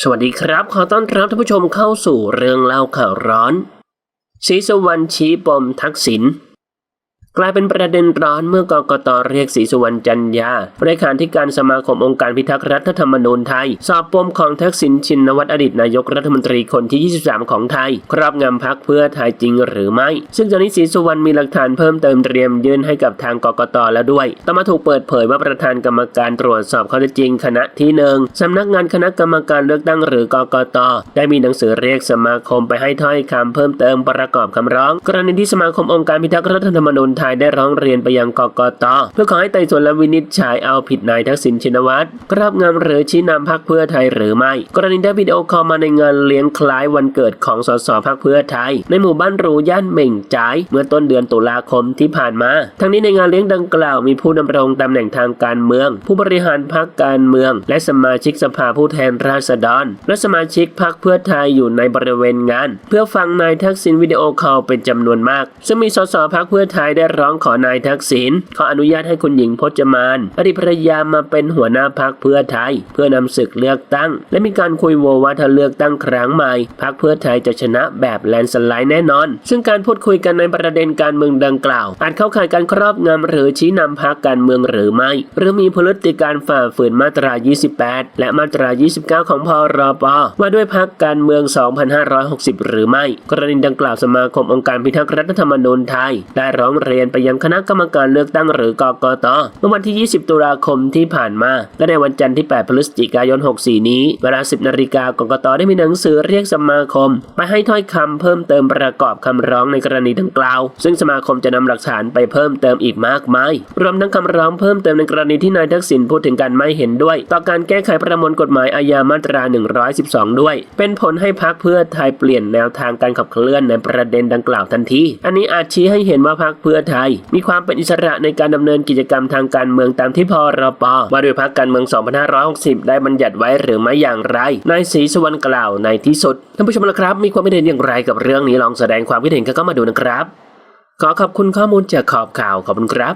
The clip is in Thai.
สวัสดีครับ ขอต้อนรับท่านผู้ชมเข้าสู่เรื่องเล่าข่าวร้อนศรีสวรรณชี้ปมทักษิณ กลายเป็นประเด็นร้อนเมื่อกกตเรียกศรีสุวรรณจันยาเลขาธิการสมาคมองค์การพิทักษ์รัฐธรรมนูญไทย สอบปมของทักษิณชินวัตรอดีตนายกรัฐมนตรีคนที่ 23 ของไทย ครอบงำพักเพื่อไทยจริงหรือไม่ ซึ่งตอนนี้ศรีสุวรรณมีหลักฐานเพิ่มเติมเตรียมยื่นให้กับทางกกตแล้วด้วยต่อมาถูกเปิดเผยว่าประธานกรรมการตรวจสอบข้อเท็จจริงคณะที่หนึ่งสำนักงานคณะกรรมการเลือกตั้งหรือกกตได้มีหนังสือเรียกสมาคมไปให้ถ้อยคำเพิ่มเติมประกอบคำร้อง กรณีที่สมาคมองค์การพิทักษ์รัฐธรรมนูญไทยได้ร้องเรียนไปยังกกตเพื่อขอให้ไต่สวนและวินิจฉัยเอาผิดนายทักษิณชินวัตรกราบงำหรือชี้นำพักเพื่อไทยหรือไม่ กรณีได้วิดีโอคอลมาในงานเลี้ยงคล้ายวันเกิดของสสพักเพื่อไทย ในหมู่บ้านรูย่านเหม่งจ่ายเมื่อต้นเดือนตุลาคมที่ผ่านมา ทั้งนี้ในงานเลี้ยงดังกล่าวมีผู้ดำรงตำแหน่งทางการเมือง ผู้บริหารพักการเมือง และสมาชิกสภาผู้แทนราษฎร และสมาชิกพักเพื่อไทยอยู่ในบริเวณงาน เพื่อฟังนายทักษิณวิดีโอคอลเป็นจำนวนมากซึ่งมีสสพักเพื่อไทยได้ร้องขอนายทักษิณขออนุญาตให้คุณหญิงพจมานอดีตภรรยามาเป็นหัวหน้าพักเพื่อไทย เพื่อนำศึกเลือกตั้ง และมีการคุยโวว่าถ้าเลือกตั้งครั้งใหม่พักเพื่อไทยจะชนะแบบแลนสไลด์แน่นอน ซึ่งการพูดคุยกันในประเด็นการเมืองดังกล่าว อาจเข้าข่ายการครอบงำหรือชี้นำพักการเมืองหรือไม่ หรือมีพฤติการฝ่าฝืนมาตรา 28 และมาตรา 29 ของพรปว่าด้วยพักการเมือง 2560 หรือไม่ กรณีดังกล่าวสมาคมองค์การพิทักษ์รัฐธรรมนูญไทย ได้ร้องเรียนนไปยังคณะกรรมการเลือกตั้งหรือกกตเมื่อวันที่ 20 ตุลาคมที่ผ่านมา และในวันจันทร์ที่ 8 พฤศจิกายน 64 นี้ เวลา 10 นาฬิกากกตได้มีหนังสือเรียกสมาคม ไปให้ถ้อยคำเพิ่มเติมประกอบคำร้องในกรณีดังกล่าว ซึ่งสมาคมจะนำหลักฐานไปเพิ่มเติมอีกมากมาย รวมทั้งคำร้องเพิ่มเติมในกรณีที่นายทักษิณพูดถึงการไม่เห็นด้วย ต่อการแก้ไขประมวลกฎหมายอาญามาตรา 112 ด้วย เป็นผลให้พักเพื่อไทยเปลี่ยนแนวทางการขับเคลื่อนในประเด็นดังกล่าวทันที อันนี้อาจชี้ให้เห็นว่าพักเพื่อไทย มีความเป็นอิสระในการดำเนินกิจกรรมทางการเมืองตามที่พรปว่าโดยพักการเมือง 2560 ได้บัญญัติไว้หรือไม่อย่างไรนายศรีสุวรรณกล่าวในที่สุดท่านผู้ชมละครับ มีความคิดเห็นอย่างไรกับเรื่องนี้ลองแสดงความคิดเห็นกันเข้ามาดูนะครับ ขอขอบคุณข้อมูลจากขอบข่าวขอบคุณครับ